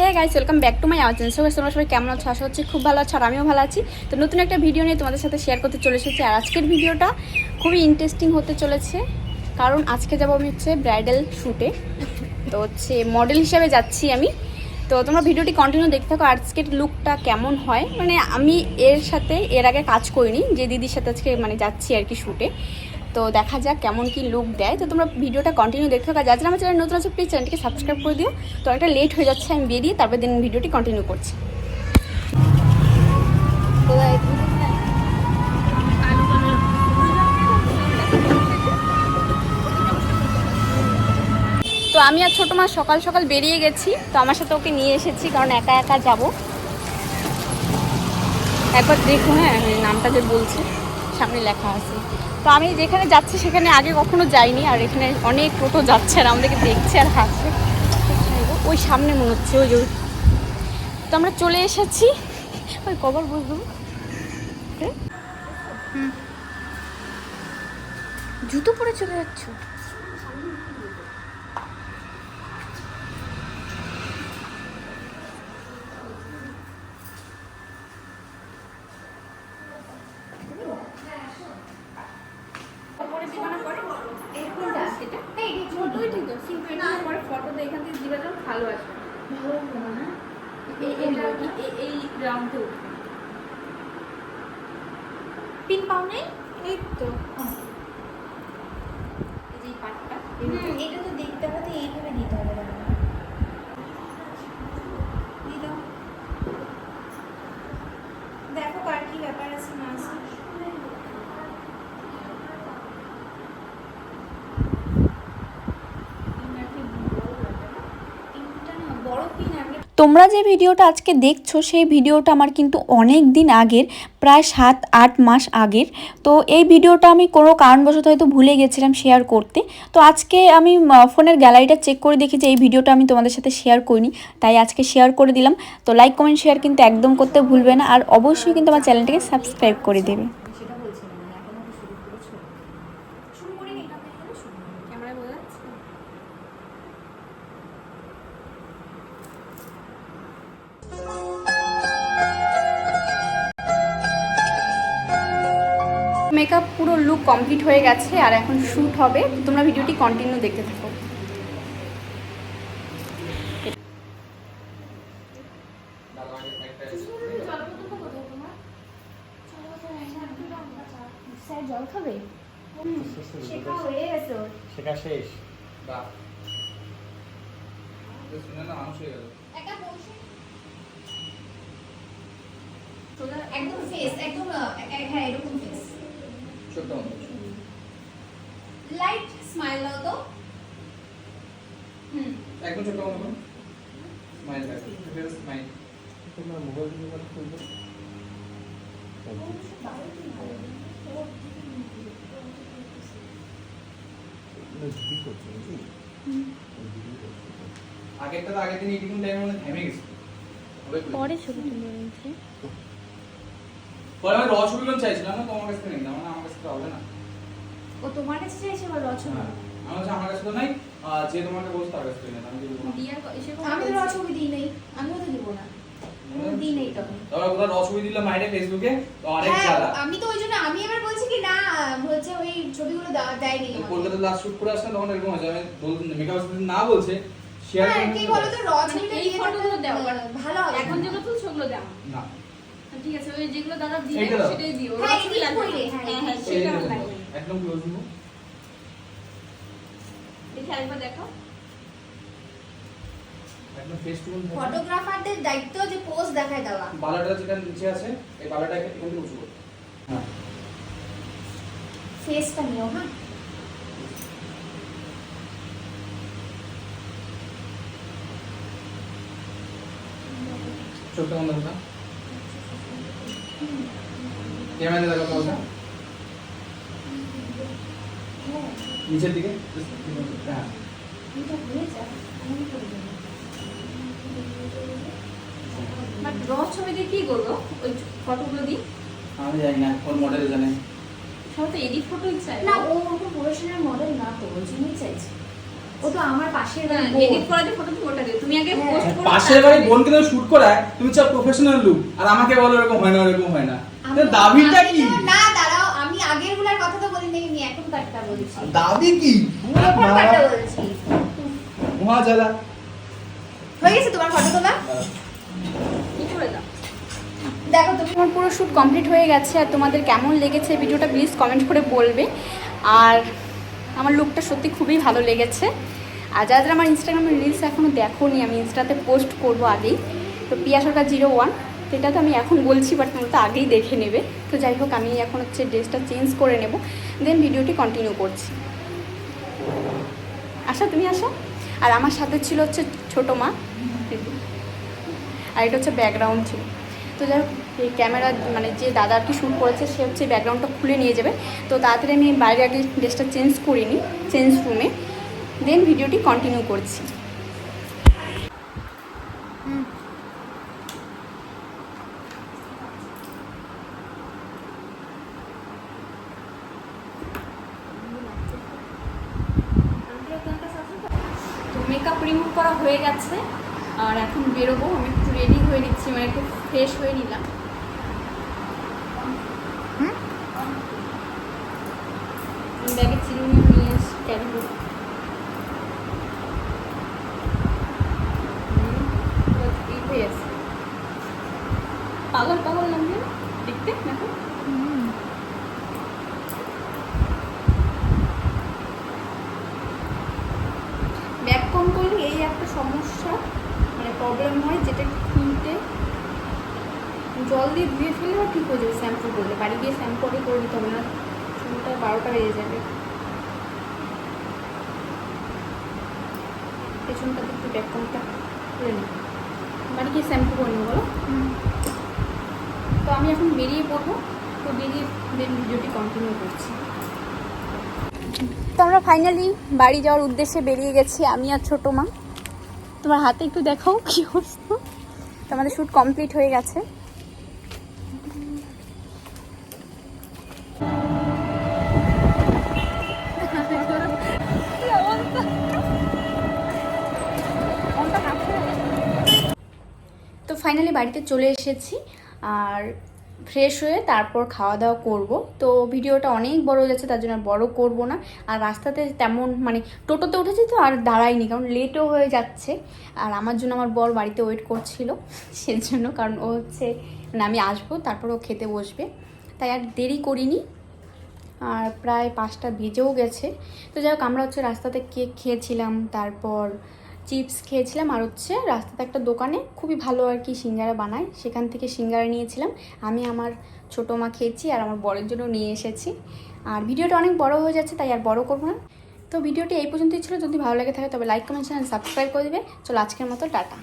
হ্যাঁ guys welcome back to my channel সবাই তোমরা সবাই কেমন আছো? আশা হচ্ছে খুব ভালো আছো আর আমিও ভালো আছি। তো নতুন একটা ভিডিও নিয়ে তোমাদের সাথে শেয়ার করতে চলে এসেছি। আর আজকের ভিডিওটা খুবই ইন্টারেস্টিং হতে চলেছে। কারণ আজকে যাব আমি হচ্ছে ব্রাইডাল শ্যুটে তো হচ্ছে মডেল হিসাবে যাচ্ছি আমি। তো তোমরা ভিডিওটি কন্টিনিউ দেখতে থাকো। আজকের লুকটা কেমন হয়? মানে আমি এর সাথে, এর আগে কাজ করিনি, যে দিদির সাথে আজকে মানে যাচ্ছি আর কি শ্যুটে তো দেখা যাক কেমন কি লুক দেয়। তো তোমরা ভিডিওটা কন্টিনিউ দেখতে থাকো। যারা আমার চ্যানেল নতুন আছে প্লিজ চ্যানেলটিকে সাবস্ক্রাইব করে দিও। তো অনেকটা লেট হয়ে যাচ্ছে, আমি বেরিয়ে তারপর দিন ভিডিওটি কন্টিনিউ করছি। তো আমি আর ছোটো মা সকাল সকাল বেরিয়ে গেছি, তো আমার সাথে ওকে নিয়ে এসেছি, কারণ একা একা যাব। একবার দেখুন হ্যাঁ নামটা যে বলছি, সামনে লেখা আছে। তো আমি যেখানে যাচ্ছি সেখানে আগে কখনো যাইনি, আর এখানে অনেক টোটো যাচ্ছে আর আমাদেরকে দেখছে আর হাসছে। ওই সামনে মনে হচ্ছে, ওই ওই- তো আমরা চলে এসেছি। ওই কবার বুঝব জুতো পরে চলে যাচ্ছ ফটোতে এখান থেকে দিবে ভালো আসবে এই এই এই রাউন্ডে টু পিন পাও নাই? এই তো। এই পাটটা এটা তো দেখতে হবে এইভাবে দিতে হবে দাঁড়াও। দিয়ে দাও। দেখো কার কি ব্যাপার আছে না আছে পিনটা না বড় পিন আগে তোমরা যে ভিডিওটা আজকে দেখছ, সেই ভিডিওটা আমার কিন্তু অনেক দিন আগের, প্রায় সাত, আট মাস আগের। তো এই ভিডিওটা আমি কোনো কারণবশত হয়তো ভুলে গেছিলাম শেয়ার করতে। তো আজকে আমি ফোনের গ্যালারিটা চেক করে দেখি যে এই ভিডিওটা আমি তোমাদের সাথে শেয়ার করিনি। তাই আজকে শেয়ার করে দিলাম। তো লাইক কমেন্ট শেয়ার কিন্তু একদম করতে ভুলবে না। আর অবশ্যই কিন্তু আমার চ্যানেলটাকে সাবস্ক্রাইব করে দেবে। মেকআপ পুরো লুক কমপ্লিট হয়ে গেছে আর এখন শ্যুট হবে। তোমরা ভিডিওটি কন্টিনিউ দেখতে থাকো। জল খাবে? শেখা শেষ। একদম ফেস একদম হ্যাঁ এরকম স্মাইল দাও তো হুম। একদম ছোট্ট মানুষ স্মাইল থাকে স্মাইল তোমার মোবাইল নাকি? দিদি করছে। আগেরটা তো আগের দিন এডিটিং টাইমে মানে থেমে গেছে। পরে ছবি তুলে রয়েছে পরে আমি রসগোল্লা চাইছিলাম না তোমার কাছে নেই আমার কাছে তো হবে না। ও তোমার কাছে চাইছে বা রচনা? হ্যাঁ। আমি আমার কাছে তো নাই। আহ, যে তোমাকে বলছে তার কাছে তো নেই আমি বলব না। আমি তো রচনা দিই নাই আমিও তো দিব না। আমি দিই নাই তখন। তারপরে কোথাও রসগোল্লা দিলাম মাইরে ফেসবুকে তো আরেক হ্যাঁ চালা আমি তো ওই জন্য আমি এবার বলছি কি না বলছে ওই ছবিগুলো দেয়নি কলকাতা লাস্ট শুট করে আসলাম তখন এরকম হয়েছে আমি মেকআপ না বলছে শেয়ার হ্যাঁ কি বলো তো এই ফটোগুলো থাকলে, ভালো এখন যেগুলো তুলছো ওগুলো দাও না। ঠিক আছে ওই যেগুলো দাদা দিবে সেটাই দিও। হ্যাঁ, না। হ্যাঁ, হ্যাঁ হ্যাঁ এই সেটা যে আমার দেখো, লাগবে একদম ক্লোজ দিব দেখি আরেকবার দেখো। একদম ফেস টু ফটোগ্রাফারদের দায়িত্ব যে পোজ দেখায় দেওয়া। বালাটা যেটা নিচে আছে এই বালাটা এখান থেকে উঁচু করো। ফেসটা নিও চোখটা বন্ধ করো। ক্যামেরা দেখো নিচের দিকে? হ্যাঁ হয়ে। বাট র কি করব? ওই ফটোগুলো দিই? আমি জানি না কোন মডেল জানে। সব তো এডিট ফটোই চাই না ও ওরকম প্রফেশনাল মডেল না তো ওই জন্যই চাইছে। ও তো আমার পাশের এডিট করা যে ফটো তুমি ওটা দিও। তুমি আগে পোস্ট করো। পাশের বাড়ি বোনকে শুট করায় তুমি চাও প্রফেশনাল লুক আর আমাকে বলো এরকম হয় না এরকম হয় না। দাবিটা কি? না দাঁড়াও আমি আগেরগুলার কথা তো বলি নাই আমি এখন কাটটা বলছি। দাবি কি? এখন কাটটা বলছি। মহাজালা। হয়ে গেছে তোমার ফটো তোলা? কি করে দাও দেখো তুমি তোমার পুরো শ্যুট কমপ্লিট হয়ে গেছে আর তোমাদের কেমন লেগেছে ভিডিওটা প্লিজ কমেন্ট করে বলবে। আর আমার লুকটা সত্যি খুবই ভালো লেগেছে। আর যারা যারা আমার ইনস্টাগ্রামের রিলস এখনও দেখোনি আমি ইনস্টাতে পোস্ট করব আগেই। তো পিয়া সরকার জিরো ওয়ান তো এটা তো আমি এখন বলছি বাট তোমরা তো আগেই দেখে নেবে। তো যাই হোক, আমি এখন হচ্ছে ড্রেসটা চেঞ্জ করে নেব দেন ভিডিওটি কন্টিনিউ করছি। আসো তুমি আসো আর আমার সাথে ছিল হচ্ছে ছোটো মা। আর এটা হচ্ছে ব্যাকগ্রাউন্ড ছিল। তো যাই হোক, এই ক্যামেরা মানে যে দাদা আর শ্যুট করেছে, সে হচ্ছে ব্যাকগ্রাউন্ডটা খুলে নিয়ে যাবে। তো তাড়াতাড়ি আমি বাইরে আগে ড্রেসটা চেঞ্জ করিনি চেঞ্জ রুমে দেন ভিডিওটি কন্টিনিউ করছি। মেকআপ রিমুভ করা হয়ে গেছে। আর এখন বেরোবো আমি একটু রেডি হয়ে নিচ্ছি মানে একটু ফ্রেশ হয়ে নিলাম। ব্যাগে চিরুনি নিয়ে ক্যারি করব হুম, পুরো ঠিক হয়ে গেছে। পাগল পাগল লাগবে না? দেখতে দেখো ব্যাক কম করলে এই একটা সমস্যা মানে প্রবলেম হয় যেটা খুলতে। জল দিয়ে ধুয়ে ফেললেও ঠিক হয়ে যাবে শ্যাম্পু করলে। বাড়ি গিয়ে শ্যাম্পু আগে করে দিতে হবে, না চুলটা বারোটা বেজে যাবে। পেছনটাতে একটু ব্যাক কমটা করে নিই। বাড়ি গিয়ে শ্যাম্পু করে নেব, বলো। তো আমি এখন বেরিয়ে পড়ব, তো বেরিয়ে ভিডিওটি কন্টিনিউ করছি। তো আমরা ফাইনালি বাড়ি যাওয়ার উদ্দেশ্যে বেরিয়ে গেছি, আমি আর ছোটো মা। তোমার হাতে একটু দেখাও কি অবস্থা? তো আমাদের শ্যুট কমপ্লিট হয়ে গেছে। তো ফাইনালি বাড়িতে চলে এসেছি আর ফ্রেশ হয়ে তারপর খাওয়া দাওয়া করব। তো ভিডিওটা অনেক বড় হয়ে যাচ্ছে তার জন্য বড় করব না। আর রাস্তাতে তেমন মানে টোটোতে উঠেছি তো আর দাঁড়াইনি, কারণ লেটও হয়ে যাচ্ছে। আর আমার জন্য আমার বর বাড়িতে ওয়েট করছিল, সেজন্য, কারণ ও হচ্ছে মানে আমি আসব, তারপর ও খেতে বসবে। তাই আর দেরি করিনি। আর প্রায় পাঁচটা বেজেও গেছে। তো যাই হোক, আমরা হচ্ছে রাস্তাতে কেক খেয়েছিলাম, তারপর চিপস খেয়েছিলাম আর হচ্ছে রাস্তাতে একটা দোকানে খুবই ভালো আর কি সিঙ্গারা বানায়। সেখান থেকে সিঙ্গারা নিয়েছিলাম। আমি আমার ছোটো মা খেয়েছি আর আমার বরের জন্য নিয়ে এসেছি। আর ভিডিওটা অনেক বড় হয়ে যাচ্ছে, তাই আর বড় করব না। তো ভিডিওটি এই পর্যন্তই ছিল। যদি ভালো লাগে থাকে তবে লাইক কমেন্ট চ্যানেল সাবস্ক্রাইব করে দেবে। চলো আজকের মতো, টাটা।